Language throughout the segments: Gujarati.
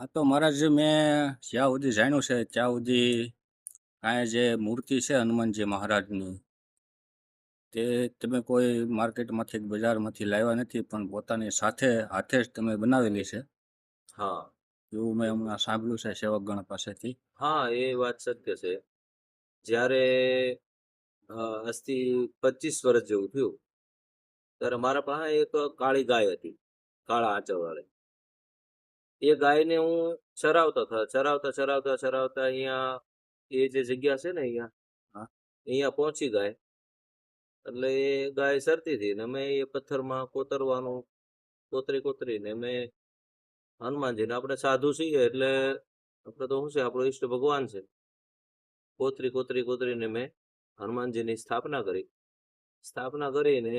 હા તો મહારાજ મેં જ્યાં સુધી જાણ્યું છે ત્યાં સુધી અહીંયા જે મૂર્તિ છે હનુમાનજી મહારાજની તે તમે કોઈ માર્કેટમાંથી બજારમાંથી લાવ્યા નથી પણ પોતાની સાથે હાથે જ તમે બનાવેલી છે? હા. એવું મેં હમણાં સાંભળ્યું છે સેવકગણ પાસેથી. હા એ વાત સત્ય છે. જ્યારે આજથી પચીસ વર્ષ જેવું થયું ત્યારે મારા પાસે એક કાળી ગાય હતી કાળા આંચળવાળી. એ ગાયને હું ચરાવતો હતો ચરાવતા ચરાવતા ચરાવતા અહીંયા એ જે જગ્યા છે ને અહીંયા. અહીંયા પહોંચી ગાય. એટલે એ ગાય સરતી હતી ને મેં એ પથ્થરમાં કોતરવાનું કોતરી કોતરીને મેં હનુમાનજીને આપણે સાધુ છીએ એટલે આપણે તો શું છે આપણો ઈષ્ટ ભગવાન છે. કોતરી કોતરી કોતરીને મેં હનુમાનજીની સ્થાપના કરી. સ્થાપના કરીને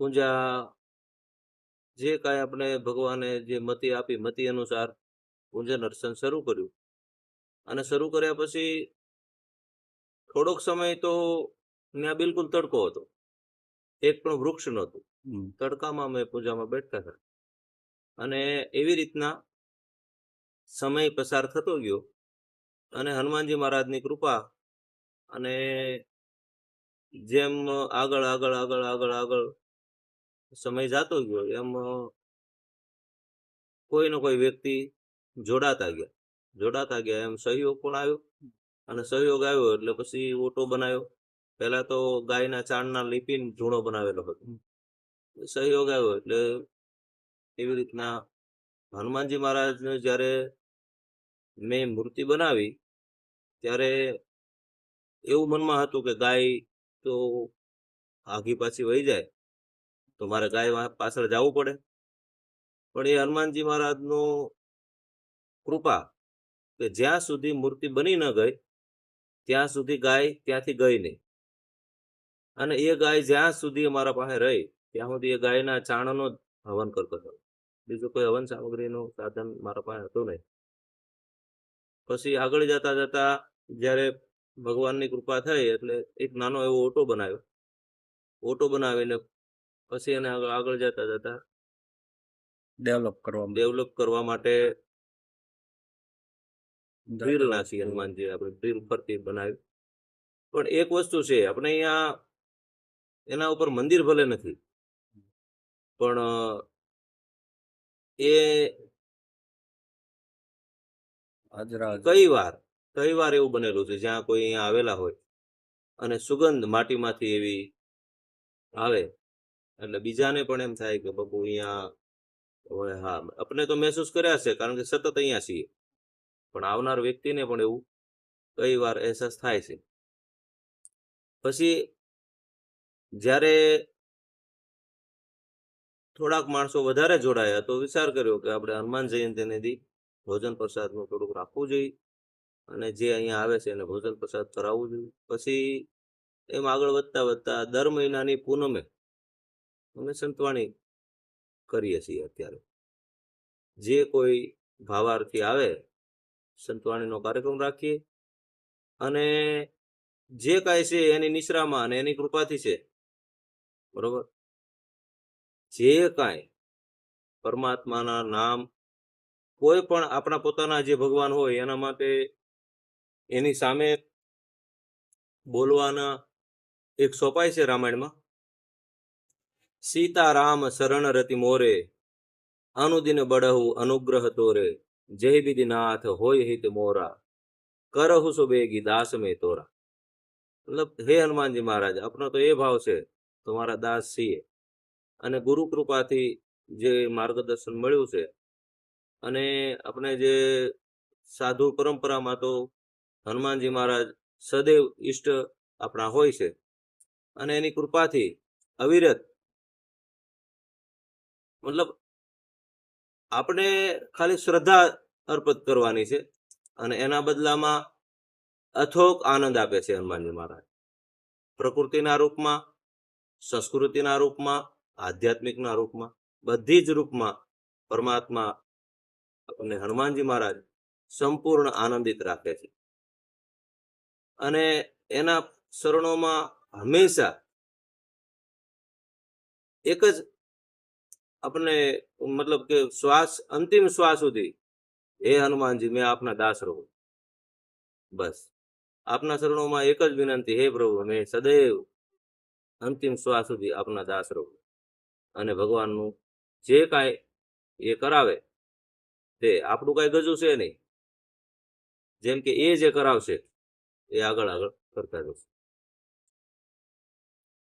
પૂજા જે કાંઈ આપણે ભગવાને જે મતિ આપી મતિ અનુસાર પૂજન અર્ચન શરૂ કર્યું. અને શરૂ કર્યા પછી થોડોક સમય તો ત્યાં બિલકુલ તડકો હતો. એક પણ વૃક્ષ નહોતું. તડકામાં અમે પૂજામાં બેઠતા હતા. અને એવી રીતના સમય પસાર થતો ગયો અને હનુમાનજી મહારાજની કૃપા અને જેમ આગળ આગળ આગળ આગળ આગળ સમય જાતો ગયો એમ કોઈ ને કોઈ વ્યક્તિ જોડાતા ગયા. જોડાતા ગયા એમ સહયોગ પણ આવ્યો અને સહયોગ આવ્યો એટલે પછી ઓટો બનાવ્યો. પહેલા તો ગાયના ચાણના લીપીને ઝૂણો બનાવેલો હતો. સહયોગ આવ્યો એટલે એવી રીતના હનુમાનજી મહારાજને જ્યારે મેં મૂર્તિ બનાવી ત્યારે એવું મનમાં હતું કે ગાય તો આઘી પાછી વહી જાય તો મારે ગાય પાછળ જવું પડે. પણ એ હનુમાનજી મહારાજનો કૃપા કે જ્યાં સુધી મૂર્તિ બની ન ગઈ, ત્યાં સુધી ગાય ત્યાંથી ગઈ નહીં. અને એ ગાય જ્યાં સુધી અમારા પાસે રહી, ત્યાં સુધી એ ગાયના ચાણનો જ હવન કરતો હતો બીજું કોઈ હવન સામગ્રીનું સાધન મારા પાસે હતું નહીં. પછી આગળ જતા જતા જ્યારે ભગવાનની કૃપા થઈ, એટલે એક નાનો એવો ઓટો બનાવ્યો. ઓટો બનાવીને પછી એને આગળ જતા જતા ડેવલપ કરવા ડેવલપ કરવા માટે ડ્રીલ નાખી હનુમાનજી આપણે ડ્રીલ ફરતી બનાવી. પણ એક વસ્તુ છે આપણે અહીંયા એના ઉપર મંદિર ભલે નથી પણ એ કઈ વાર કઈ વાર એવું બનેલું છે જ્યાં કોઈ અહીંયા આવેલા હોય અને સુગંધ માટીમાંથી એવી આવે. એટલે બીજાને પણ એમ થાય કે બાપુ અહીંયા હવે હા, આપણે તો મહેસૂસ કર્યા છે કારણ કે સતત અહીંયા છીએ. પણ આવનાર વ્યક્તિને પણ એવું કઈ વાર અહેસાસ થાય છે. પછી જ્યારે થોડાક માણસો વધારે જોડાયા તો વિચાર કર્યો કે આપણે હનુમાન જયંતિને દી ભોજન પ્રસાદનું થોડુંક રાખવું જોઈએ અને જે અહીંયા આવે છે એને ભોજન પ્રસાદ કરાવવું જોઈએ. પછી એમ આગળ વધતા વધતા દર મહિનાની પૂનમે અમે સંતવાણી કરીએ છીએ અત્યારે. જે કોઈ ભાવાર્થી આવે, સંતવાણીનો કાર્યક્રમ રાખીએ અને જે કાંઈ છે એની નિશ્રામાં અને એની કૃપાથી છે. બરોબર? જે કાંઈ પરમાત્માના નામ કોઈ પણ આપણા પોતાના જે ભગવાન હોય એના માટે એની સામે બોલવાના એક સોપાય છે રામાયણમાં. સીતારામ શરણ રતિ મોરે, અનુદિન બળહુ અનુગ્રહ તોરે, જય વિધિનાથ હોય હિત મોરા, કરહુ સુબેગી દાસ મે તોરા. મતલબ, હે હનુમાનજી મહારાજ આપણો તો એ ભાવ છે, તમારા દાસ છીએ અને ગુરુ કૃપાથી જે માર્ગદર્શન મળ્યું છે, અને આપણે જે સાધુ પરંપરામાં તો હનુમાનજી મહારાજ સદૈવ ઈષ્ટ આપણા હોય છે, અને એની કૃપાથી અવિરત મતલબ આપણે ખાલી શ્રદ્ધા અર્પિત કરવાની છે અને એના બદલામાં અથોક આનંદ આપે છે હનુમાનજી મહારાજ. પ્રકૃતિના રૂપમાં, સંસ્કૃતિના રૂપમાં, આધ્યાત્મિકના રૂપમાં, બધી જ રૂપમાં પરમાત્મા આપણને હનુમાનજી મહારાજ સંપૂર્ણ આનંદિત રાખે છે. અને એના શરણોમાં હંમેશા એક જ આપણને મતલબ કે શ્વાસ અંતિમ શ્વાસ સુધી હે હનુમાનજી મેં આપના દાસ રહું બસ આપના શરણોમાં એક જ વિનંતી હે પ્રભુ મેં સદૈવ અંતિમ શ્વાસ સુધી આપના દાસ રહું અને ભગવાનનું જે કાંઈ એ કરાવે, તે આપણું કાંઈ ગજું છે નહીં. જેમ કે એ જે કરાવશે, એ આગળ આગળ કરતા જશે.